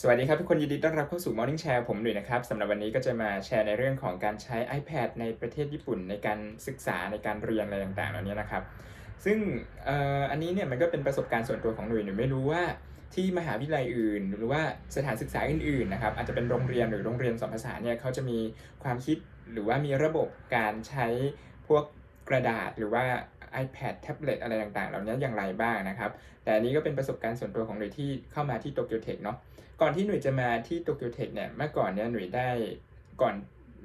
สวัสดีครับทุกคนยินดีต้อนรับเข้าสู่ Morning Share ผมหนุ่ยนะครับสำหรับวันนี้ก็จะมาแชร์ในเรื่องของการใช้ iPad ในประเทศญี่ปุ่น ในการศึกษาในการเรียนอะไรต่างๆเหล่านี้นะครับ ซึ่งอออันนี้เนี่ยมันก็เป็นประสบการณ์ส่วนตัวของหนุ่ยหนุ่ยไม่รู้ว่าที่มหาวิทยาลัยอื่น หรือว่าสถานศึกษาอื่นๆนะครับอาจจะเป็นโรงเรียนหรือโรงเรียนสอนภาษาเนี่ยเขาจะมีความคิดหรือว่ามีระบบการใช้พวกกระดาษหรือว่า iPad แท็บเล็ตอะไรต่างๆ เหล่านี้อย่างไรบ้างนะครับ แต่อันนี้ก็เป็นประสบการณ์ส่วนตัวของหนุ่ยที่เข้ามาที่โตเกียวเทคเนาะก่อนที่หนุ่ยจะมาที่โตเกียวเทคเนี่ยเมื่อก่อนเนี่ยหนุ่ยได้ก่อน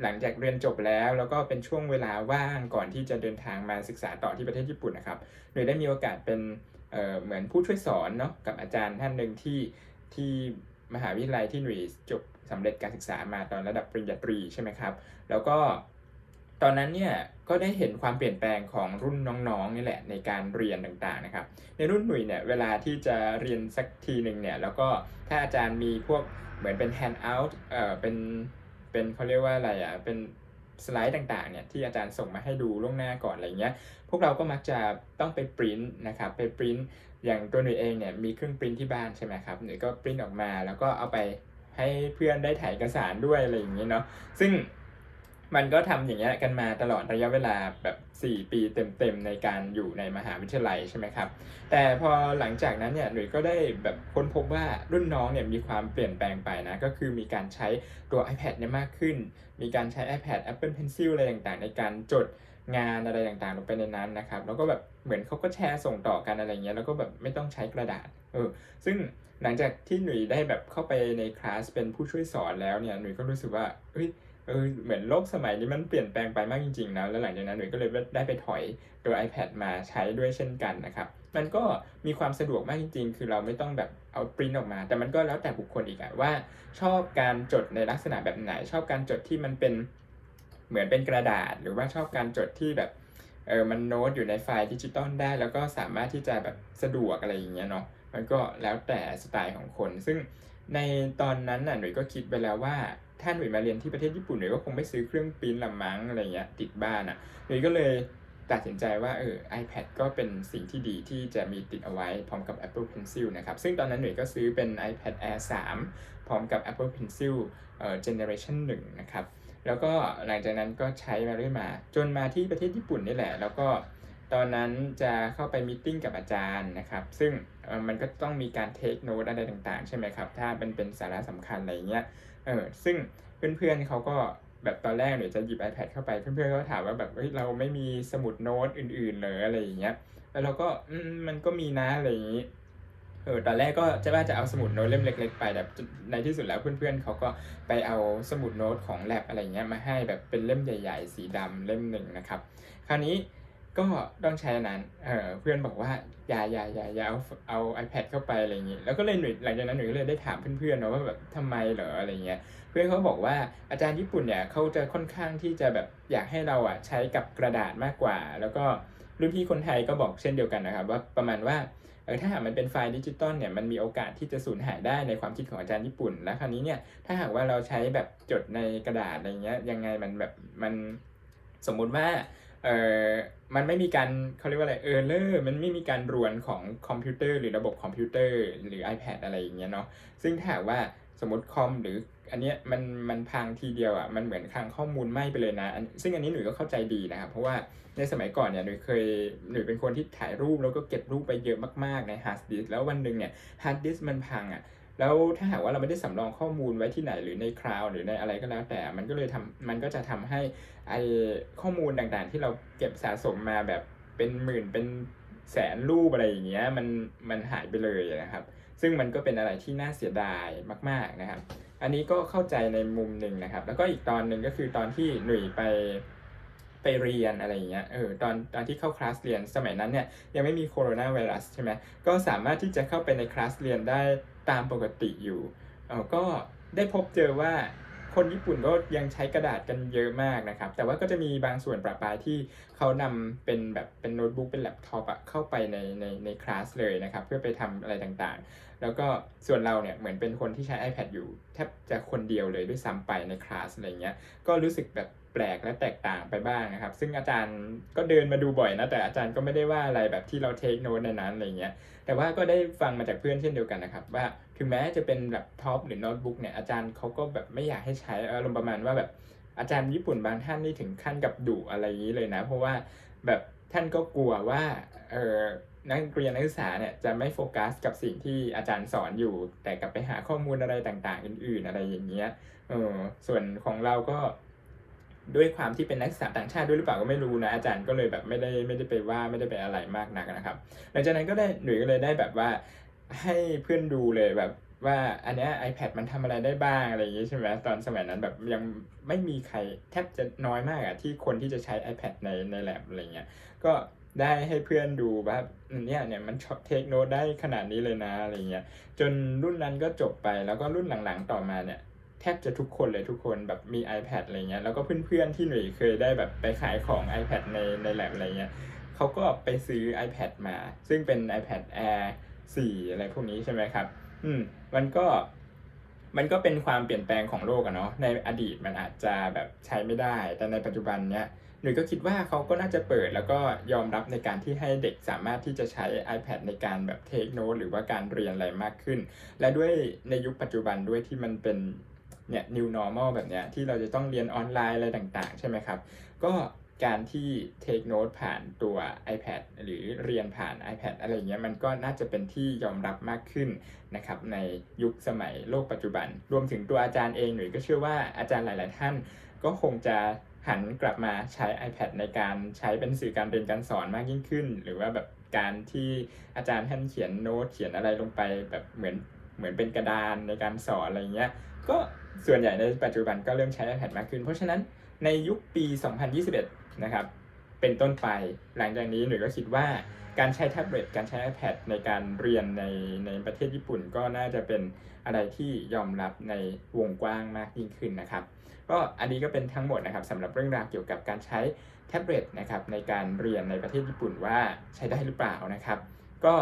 หลังจากเรียนจบแล้ว แล้วก็เป็นช่วงเวลาว่างก่อนที่จะเดินทางมาศึกษาต่อที่ประเทศญี่ปุ่นนะครับหนุ่ยได้มีโอกาสเป็นเเหมือนผู้ช่วยสอนเนาะกับอาจารย์ท่านหนึ่งที่ที่มหาวิทยาลัยที่หนุ่ยจบสำเร็จการศึกษามาตอนระดับปริญญาตรีใช่ไหมครับ แล้วก็ ตอนนั้นเนี่ยก็ได้เห็นความเปลี่ยนแปลงของรุ่นน้องๆนี่แหละในการเรียนต่างๆนะครับ ในรุ่นหนุ่ยเนี่ยเวลาที่จะเรียนสักทีหนึ่งเนี่ยแล้วก็ถ้าอาจารย์มีพวกเหมือนเป็น hand out เอ่อเป็นเป็นเขาเรียกว่าอะไรอะเป็นสไลด์ต่างๆเนี่ยที่อาจารย์ส่งมาให้ดูล่วงหน้าก่อนอะไรเงี้ย พวกเราก็มักจะต้องไปปริ้นนะครับไปปริ้นอย่างตัวหนุ่ยเองเนี่ยมีเครื่องปริ้นที่บ้านใช่ไหมครับหนุ่ยก็ปริ้นออกมาแล้วก็เอาไปให้เพื่อนได้ถ่ายเอกสารด้วยอะไรอย่างเงี้ยเนาะซึ่ง มันก็ทำอย่างเงี้ยกันมาตลอดระยะเวลาแบบ 4 ปีเต็มๆในการอยู่ในมหาวิทยาลัยใช่ไหมครับ แต่พอหลังจากนั้นเนี่ยหนุ่ยก็ได้แบบค้นพบว่ารุ่นน้องเนี่ยมีความเปลี่ยนแปลงไปนะ ก็คือมีการใช้ตัว iPad เนี่ยมากขึ้น มีการใช้ iPad Apple Pencil อะไรต่างๆ ในการจดงานอะไรต่างๆ ลงไปในนั้นนะครับ แล้วก็แบบเหมือนเขาก็แชร์ส่งต่อกันอะไรเงี้ย แล้วก็แบบไม่ต้องใช้กระดาษ เออ ซึ่งหลังจากที่หนุ่ยได้แบบเข้าไปในคลาสเป็นผู้ช่วยสอนแล้วเนี่ย หนุ่ยก็รู้สึกว่าเฮ้ย เออเหมือนโลกสมัยนี้มันเปลี่ยนแปลงไปมากจริงๆนะแล้วหลังจากนั้นหนุ่ยก็เลยได้ไปถอยตัว iPad มาใช้ด้วยเช่นกันนะครับมันก็มีความสะดวกมากจริง ๆ คือเราไม่ต้องแบบเอาปริ้นออกมา แต่มันก็แล้วแต่บุคคลอีกอะว่า ชอบการจดในลักษณะแบบไหน ชอบการจดที่มันเป็นเหมือนเป็นกระดาษ หรือว่าชอบการจดที่แบบเออมันโน้ตอยู่ในไฟล์ดิจิตอลได้ แล้วก็สามารถที่จะแบบสะดวกอะไรอย่างเงี้ยเนาะมันก็แล้วแต่สไตล์ของคน ซึ่งในตอนนั้นน่ะหนุ่ยก็คิดไปแล้วว่า ถ้าหนุ่ยมาเรียนที่ประเทศญี่ปุ่นหนุ่ยก็คงไม่ซื้อเครื่องปริ้นละมั้งอะไรเงี้ยติดบ้านอะหนุ่ยก็เลยตัดสินใจว่าเออ iPad ก็เป็นสิ่งที่ดีที่จะมีติดเอาไว้พร้อมกับ Apple Pencil นะครับ ซึ่งตอนนั้นหนุ่ยก็ซื้อเป็น iPad Air 3 พร้อมกับ Apple Pencil เอ่อ Generation 1 นะครับ แล้วก็หลังจากนั้นก็ใช้มาเรื่อยมา จนมาที่ประเทศญี่ปุ่นนี่แหละ แล้วก็ตอนนั้นจะเข้าไปมีติ้งกับอาจารย์นะครับ ซึ่งเออมันก็ต้องมีการเทคโน e อะไรต่างๆ ใช่ไหมครับ ถ้ามันเป็นสาระสำคัญอะไรเงี้ย เออซึ่งเพื่อนๆเขาก็แบบตอนแรกเนี่ยจะหยิบ iPad เข้าไปเพื่อนๆก็ถามว่าแบบเฮ้ยเราไม่มีสมุดโน้ตอื่นๆเลยอะไรอย่างเงี้ยแล้วเราก็มันก็มีนะอะไรอย่างงี้เออตอนแรกก็จะว่าจะเอาสมุดโน้ตเล่มเล็ก ๆ ไปแต่ในที่สุดแล้วเพื่อนๆเขาก็ไปเอาสมุดโน้ตของแลบอะไรเงี้ยมาให้แบบเป็นเล่มใหญ่ ๆ สีดำเล่มหนึ่งนะครับ คราวนี้ ก็ต้องใช้อนนั้น เออเพื่อนบอกว่าอย่าอย่าอย่าอย่าเอาเอา iPad เข้าไปอะไรอย่างงี้แล้วก็เลยหนุ่ยหลังจากนั้นหนุ่ยก็เลยได้ถามเพื่อนๆนะว่าแบบทำไมเหรออะไรเงี้ย เพื่อนเขาบอกว่าอาจารย์ญี่ปุ่นเนี่ยเขาจะค่อนข้างที่จะแบบอยากให้เราอะใช้กับกระดาษมากกว่า แล้วก็รุ่นพี่คนไทยก็บอกเช่นเดียวกันนะครับ ว่าประมาณว่าเออถ้าหากมันเป็นไฟล์ดิจิตอลเนี่ยมันมีโอกาสที่จะสูญหายได้ในความคิดของอาจารย์ญี่ปุ่น แล้วคราวนี้เนี่ยถ้าหากว่าเราใช้แบบจดในกระดาษอะไรเงี้ยยังไงมันแบบมันสมมุติว่า เออมันไม่มีการเขาเรียกว่าอะไรเออเลอร์มันไม่มีการรวนของคอมพิวเตอร์หรือระบบคอมพิวเตอร์หรือ iPad อะไรอย่างเงี้ยเนาะซึ่งถ้าว่าสมมติคอมหรืออันเนี้ยมันมันพังทีเดียวอะมันเหมือนคลังข้อมูลไหม้ไปเลยนะนซึ่งอันนี้หนุ่ยก็เข้าใจดีนะครับ เพราะว่าในสมัยก่อนเนี่ยหนุ่ยเคยหนุ่ยเป็นคนที่ถ่ายรูปแล้วก็เก็บรูปไปเยอะมากๆในฮาร์ดดิสแล้ววันหนึ่งเนี่ยฮาร์ดดิสมันพังอะ แล้วถ้าหากว่าเราไม่ได้สำรองข้อมูลไว้ที่ไหนหรือในคลาวด์หรือในอะไรก็แล้วแต่ มันก็เลยทำมันก็จะทำให้ไอข้อมูลต่างๆ ที่เราเก็บสะสมมาแบบเป็นหมื่นเป็นแสนรูปอะไรอย่างเงี้ยมันมันหายไปเลยนะครับ ซึ่งมันก็เป็นอะไรที่น่าเสียดายมาก ๆนะครับ อันนี้ก็เข้าใจในมุมหนึ่งนะครับ แล้วก็อีกตอนหนึ่งก็คือตอนที่หนุ่ยไปไปเรียนอะไรอย่างเงี้ย เออ ตอนตอนที่เข้าคลาสเรียนสมัยนั้นเนี่ยยังไม่มีโคโรนาไวรัสใช่ไหมก็สามารถที่จะเข้าไปในคลาสเรียนได้ ตามปกติอยู่เออก็ได้พบเจอว่าคนญี่ปุ่นก็ยังใช้กระดาษกันเยอะมากนะครับ แต่ว่าก็จะมีบางส่วนประปรายที่เขานำเป็นแบบเป็นโน้ตบุ๊กเป็นแล็ปท็อปอะเข้าไปในในในคลาสเลยนะครับ เพื่อไปทำอะไรต่างๆ แล้วก็ส่วนเราเนี่ยเหมือนเป็นคนที่ใช้ iPad อยู่แทบจะคนเดียวเลยด้วยซ้ำไปในคลาสอะไรเงี้ย ก็รู้สึกแบบ ปลกและแตกต่างไปบ้างนะครับ ซึ่งอาจารย์ก็เดินมาดูบ่อยนะแต่อาจารย์ก็ไม่ได้ว่าอะไรแบบที่เราเทคโน้ตในนั้นอะไรเงี้ยแต่ว่าก็ได้ฟังมาจากเพื่อนเช่นเดียวกันนะครับ ว่าถึงแม้จะเป็นแล็ปท็อปหรือโน้ตบุ๊กเนี่ยอาจารย์เขาก็แบบไม่อยากให้ใช้อารมณ์ประมาณว่าแบบอาจารย์ญี่ปุ่นบางท่านนี่ถึงขั้นกับดุอะไรอย่างนี้เลยนะ เพราะว่าแบบท่านก็กลัวว่าเออนักเรียนนักศึกษาเนี่ยจะไม่โฟกัสกับสิ่งที่อาจารย์สอนอยู่ แต่กลับไปหาข้อมูลอะไรต่างๆ อื่นๆอะไรอย่างเงี้ยเออส่วนของเราก็ ด้วยความที่เป็นนักศึกษาต่างชาติด้วยหรือเปล่าก็ไม่รู้นะอาจารย์ก็เลยแบบไม่ได้ไม่ได้ไปว่าไม่ได้ไปอะไรมากนักนะครับ หลังจากนั้นก็ได้หนุ่ยก็เลยได้แบบว่าให้เพื่อนดูเลยแบบว่าอันเนี้ย iPad มันทำอะไรได้บ้างอะไรอย่างงี้ใช่ไหมตอนสมัยนั้นแบบยังไม่มีใครแทบจะน้อยมากอะที่คนที่จะใช้ iPad ในในแลบอะไรเงี้ยก็ได้ให้เพื่อนดูว่าเนี่ยเนี่ยมันเทคโนได้ขนาดนี้เลยนะอะไรเงี้ยจนรุ่นนั้นก็จบไปแล้วก็รุ่นหลังๆต่อมาเนี่ย แทบจะทุกคนเลยทุกคนแบบมี iPad อะไรเงี้ยแล้วก็เพื่อนๆที่หนุ่ยเคยได้แบบไปขายของ iPad ในในแลบอะไรเงี้ยเขาก็ไปซื้อ iPad มา ซึ่งเป็น iPad Air 4 อะไรพวกนี้ใช่ไหมครับ อืมมันก็มันก็เป็นความเปลี่ยนแปลงของโลกอะเนาะในอดีตมันอาจจะแบบใช้ไม่ได้ แต่ในปัจจุบันเนี้ยหนุ่ยก็คิดว่าเขาก็น่าจะเปิดแล้วก็ยอมรับในการที่ให้เด็กสามารถที่จะใช้ iPad ในการแบบเทคโนหรือว่าการเรียนอะไรมากขึ้น และด้วยในยุคปัจจุบันด้วยที่มันเป็น เนี่ย new normal แบบเนี้ยที่เราจะต้องเรียนออนไลน์อะไรต่างๆ ใช่ไหมครับ ก็การที่ take note ผ่านตัว iPad หรือเรียนผ่าน iPad อะไรเงี้ยมันก็น่าจะเป็นที่ยอมรับมากขึ้นนะครับในยุคสมัยโลกปัจจุบัน รวมถึงตัวอาจารย์เองหนุ่ยก็เชื่อว่าอาจารย์หลาย ๆ ท่าน ก็คงจะหันกลับมาใช้ iPad ในการใช้เป็นสื่อการเรียนการสอนมากยิ่งขึ้น หรือว่าแบบการที่อาจารย์ท่านเขียนโน้ตเขียนอะไรลงไปแบบเหมือนเหมือนเป็นกระดานในการสอนอะไรเงี้ย ก็ส่วนใหญ่ในปัจจุบันก็เริ่มใช้ iPad มากขึ้น เพราะฉะนั้นในยุคปี 2021 นะครับ เป็นต้นไปหลังจากนี้หนูก็คิดว่าการใช้แท็บเล็ตการใช้ iPad ในการเรียนในในประเทศญี่ปุ่นก็น่าจะเป็นอะไรที่ยอมรับในวงกว้างมากยิ่งขึ้นนะครับ ก็อันนี้ก็เป็นทั้งหมดนะครับสำหรับเรื่องราวเกี่ยวกับการใช้แท็บเล็ตนะครับในการเรียนในประเทศญี่ปุ่นว่าใช้ได้หรือเปล่านะครับ ก็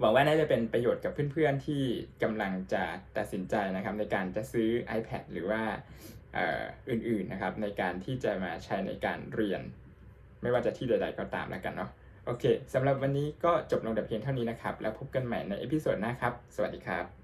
หวังว่าน่าจะเป็นประโยชน์กับเพื่อนๆที่กำลังจะตัดสินใจนะครับในการจะซื้อ iPad หรือว่าอื่นๆนะครับในการที่จะมาใช้ในการเรียน ไม่ว่าจะที่ใด ๆ ก็ตามแล้วกันเนาะโอเคสำหรับวันนี้ก็จบลงแต่เพียงเท่านี้นะครับ แล้วพบกันใหม่ในเอพิโซดหน้าครับ สวัสดีครับ